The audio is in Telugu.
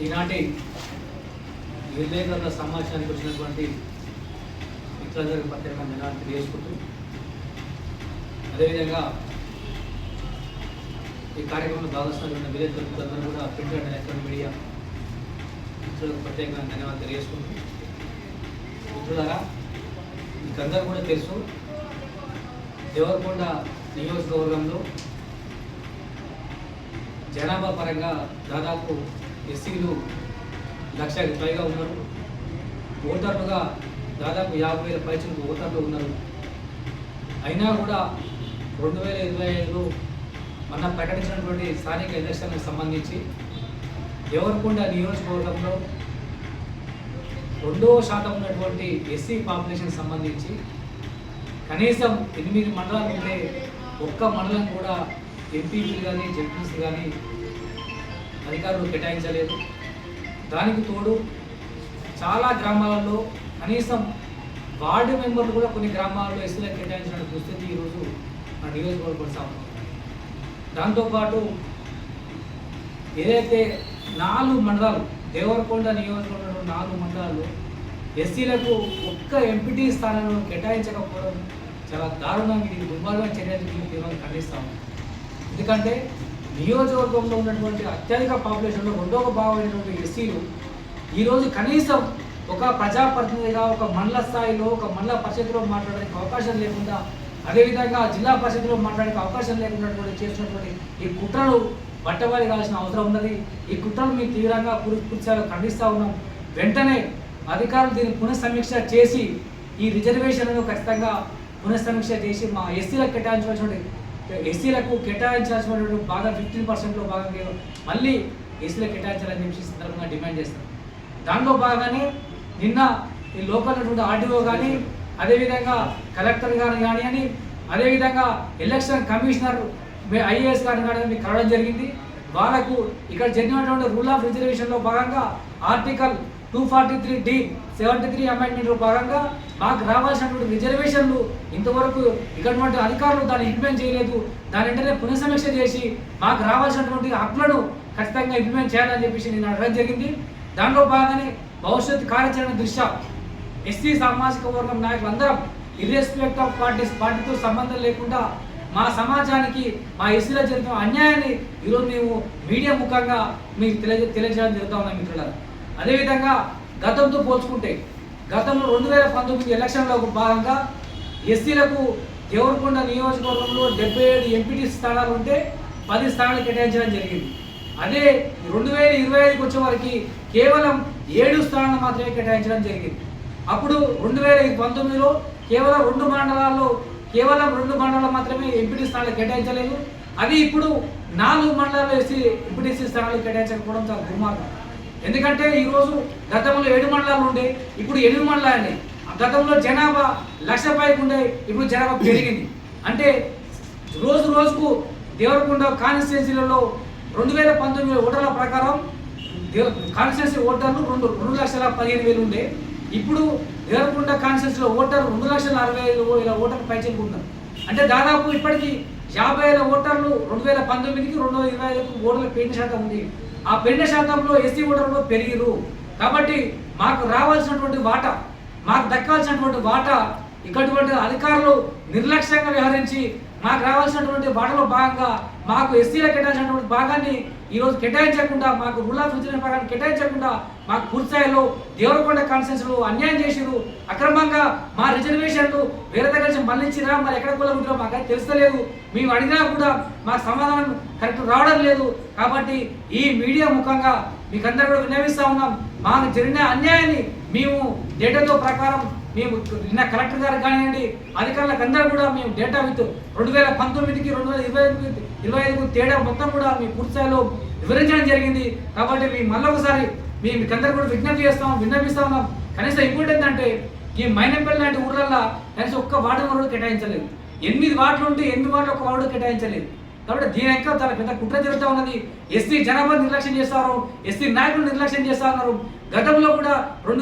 ఈనాటి విలేకరుల సమాచారానికి వచ్చినటువంటి మిత్రులందరికీ ప్రత్యేకంగా ధన్యవాదాలు తెలియజేసుకుంటూ అదేవిధంగా ఈ కార్యక్రమంలో భాగస్వామి ఉన్న కూడా ప్రింట్ అండ్ ఎలక్ట్రానిక్ మీడియా మిత్రులకు ప్రత్యేకంగా ధన్యవాదాలు తెలియజేసుకుంటూ మిత్రులారా మీకందరూ కూడా తెలుసు దేవరకొండ నియోజకవర్గంలో జనాభా పరంగా దాదాపు ఎస్సీలు లక్షకి పైగా ఉన్నారు. ఓటర్లుగా దాదాపు యాభై వేల పైచలకు ఓటర్లు ఉన్నారు. అయినా కూడా రెండు వేల ఇరవై ఐదులో మన ప్రకటించినటువంటి స్థానిక ఎలక్షన్లకు సంబంధించి దేవరకొండ నియోజకవర్గంలో రెండవ శాతం ఉన్నటువంటి ఎస్సీ పాపులేషన్ సంబంధించి కనీసం ఎనిమిది మండలాలు ఉంటే ఒక్క మండలం కూడా ఎంపీలు కానీ జడ్పీస్ కానీ అధికారులు కేటాయించలేదు. దానికి తోడు చాలా గ్రామాలలో కనీసం వార్డు మెంబర్లు కూడా కొన్ని గ్రామాల్లో ఎస్సీలకు కేటాయించిన దుస్థితి ఈరోజు మన నియోజకవర్గం కొనసాగుతుంది దాంతోపాటు ఏదైతే నాలుగు మండలాలు దేవరకొండ నియోజకవర్గంలో నాలుగు మండలాలు ఎస్సీలకు ఒక్క ఎంపీటీ స్థానాలను కేటాయించకపోవడం చాలా దారుణంగా ఇది దుర్మార్గమైన చర్యలు తీవ్రంగా ఖండిస్తాము ఎందుకంటే నియోజకవర్గంలో ఉన్నటువంటి అత్యధిక పాపులేషన్లో రెండవ భాగమైనటువంటి ఎస్సీలు ఈరోజు కనీసం ఒక ప్రజాప్రతినిధిగా ఒక మండల స్థాయిలో ఒక మండల పరిషత్లో మాట్లాడడానికి అవకాశం లేకుండా అదేవిధంగా జిల్లా పరిషత్లో మాట్లాడడానికి అవకాశం లేకున్నటువంటి చేసినటువంటి ఈ కుట్రలు బట్టబడి కావాల్సిన అవసరం ఉన్నది. ఈ కుట్రలు మేము తీవ్రంగా పూర్తిస్థాయిలో ఖండిస్తూ ఉన్నాం. వెంటనే అధికారులు దీన్ని పునఃసమీక్ష చేసి ఈ రిజర్వేషన్లను ఖచ్చితంగా పునఃసమీక్ష చేసి మా ఎస్సీలకు కేటాయించవలసినటువంటి ఎస్సీలకు కేటాయించాల్సినటువంటి బాగా ఫిఫ్టీన్ పర్సెంట్లో భాగంగా మళ్ళీ ఎస్సీలకు కేటాయించాలని చెప్పి సందర్భంగా డిమాండ్ చేస్తాం దాంట్లో భాగంగానే నిన్న ఈ లోకల్ ఉన్నటువంటి ఆర్డీఓ కానీ అదేవిధంగా కలెక్టర్ గారు కానీ అని అదేవిధంగా ఎలక్షన్ కమిషనర్ ఐఏఎస్ గారు కానీ కలవడం జరిగింది. వాళ్ళకు ఇక్కడ జరిగినటువంటి రూల్ ఆఫ్ రిజర్వేషన్లో భాగంగా article two forty three D seventy three అమెండ్మెంట్లో భాగంగా మాకు రావాల్సినటువంటి రిజర్వేషన్లు ఇంతవరకు ఇక్కడ అధికారులు దాన్ని ఇంప్లిమెంట్ చేయలేదు. దాని వెంటనే పునఃసమీక్ష చేసి మాకు రావాల్సినటువంటి హక్కులను ఖచ్చితంగా ఇంప్లిమెంట్ చేయాలని చెప్పేసి నేను అడగడం జరిగింది. దాంట్లో భాగంగానే భవిష్యత్ కార్యాచరణ దృష్ట్యా ఎస్సీ సామాజిక వర్గం నాయకులందరం ఇర్రెస్పెక్ట్ ఆఫ్ పార్టీస్ పార్టీతో సంబంధం లేకుండా మా సమాజానికి మా ఎస్సీలో జరిగిన అన్యాయాన్ని ఈరోజు మేము మీడియా ముఖంగా మీకు తెలియ తెలియజేయడం జరుగుతూ ఉన్నాం మిత్రులారా. అదేవిధంగా గతంతో పోల్చుకుంటే గతంలో రెండు వేల పంతొమ్మిది ఎలక్షన్లో భాగంగా ఎస్సీలకు దేవరకొండ నియోజకవర్గంలో డెబ్బై ఏడు ఎంపీటీ స్థానాలు ఉంటే పది స్థానాలు కేటాయించడం జరిగింది. అదే రెండు వేల ఇరవై ఐదుకి వచ్చే వరకు కేవలం ఏడు స్థానాలు మాత్రమే కేటాయించడం జరిగింది. అప్పుడు రెండు వేల పంతొమ్మిదిలో కేవలం రెండు మండలాల్లో కేవలం రెండు మండలాలు మాత్రమే ఎంపీటీ స్థానాలు కేటాయించలేదు. అది ఇప్పుడు నాలుగు మండలాల్లో ఎస్సీ ఎంపీటీసీ స్థానాలు కేటాయించకపోవడం చాలా దుర్మార్గం. ఎందుకంటే ఈరోజు గతంలో ఏడు మండలాలు ఉండే ఇప్పుడు ఎనిమిది మండలాలని గతంలో జనాభా లక్ష పైకి ఉండే ఇప్పుడు జనాభా పెరిగింది. అంటే రోజు రోజుకు దేవరకొండ కాన్స్టిట్యున్సీలలో రెండు వేల పంతొమ్మిది ఓటర్ల ప్రకారం కాన్స్టిట్యున్సీ ఓటర్లు రెండు రెండు లక్షల పదిహేను వేలు ఉండే. ఇప్పుడు దేవరకొండ కాన్స్టిట్యున్సీలో ఓటర్ రెండు లక్షల అరవై ఐదు వేల ఓటర్లు పై ఉన్నారు అంటే దాదాపు ఇప్పటికీ యాభై వేల ఓటర్లు రెండు వేల పంతొమ్మిదికి రెండు వేల ఇరవై ఐదుకు ఓటర్ల పెయిన్ శాతం ఉంది. ఆ పెన్న శాతంలో ఎస్సీ ఓటర్లు పెరిగిరు. కాబట్టి మాకు రావాల్సినటువంటి వాటా మాకు దక్కాల్సినటువంటి వాటా ఇక్కటువంటి అధికారులు నిర్లక్ష్యంగా వ్యవహరించి మాకు రావాల్సినటువంటి వాటలో భాగంగా మాకు ఎస్సీలకు కేటాయించినటువంటి భాగాన్ని ఈరోజు కేటాయించకుండా మాకు రూల్ ఆఫ్ రిజర్వేషన్ భాగాన్ని కేటాయించకుండా మాకు పూర్తిస్థాయిలో దేవరకొండ కాన్సెన్స్లు అన్యాయం చేసిరు అక్రమంగా మా రిజర్వేషన్లు వేరే దగ్గర నుంచి మళ్ళించిరా మరి ఎక్కడ కూడా ఉంటారో మాకు తెలుస్తలేదు. మేము అడిగినా కూడా మాకు సమాధానం కరెక్ట్ రావడం లేదు. కాబట్టి ఈ మీడియా ముఖంగా మీకు కూడా విన్నవిస్తూ ఉన్నాం. మాకు జరిగిన అన్యాయాన్ని మేము డేటాతో ప్రకారం మేము నిన్న కలెక్టర్ గారు కానివ్వండి అధికారులకు అందరూ కూడా మేము డేటా విత్ రెండు వేల పంతొమ్మిదికి రెండు వేల ఇరవై ఐదు ఇరవై ఐదుకు తేడా మొత్తం కూడా మీ పూర్తిస్థాయిలో వివరించడం జరిగింది. కాబట్టి మీ మళ్ళీ ఒకసారి మీ మీకందరూ కూడా విజ్ఞప్తి చేస్తాం విన్నపిస్తా ఉన్నాం. కనీసం ఇంకోటి ఏంటంటే ఈ మైనపల్లి లాంటి ఊర్లల్లో కనీసం ఒక్క వార్డు కూడా కేటాయించలేదు. ఎనిమిది వార్డులు ఉంటే ఎనిమిది వార్డులు ఒక వార్డు కేటాయించలేదు. కాబట్టి దీని యొక్క చాలా పెద్ద కుట్ర జరుగుతూ ఉన్నది. ఎస్సీ జనాభా నిర్లక్ష్యం చేస్తారు ఎస్సీ నాయకులు నిర్లక్ష్యం చేస్తా ఉన్నారు. గతంలో కూడా రెండు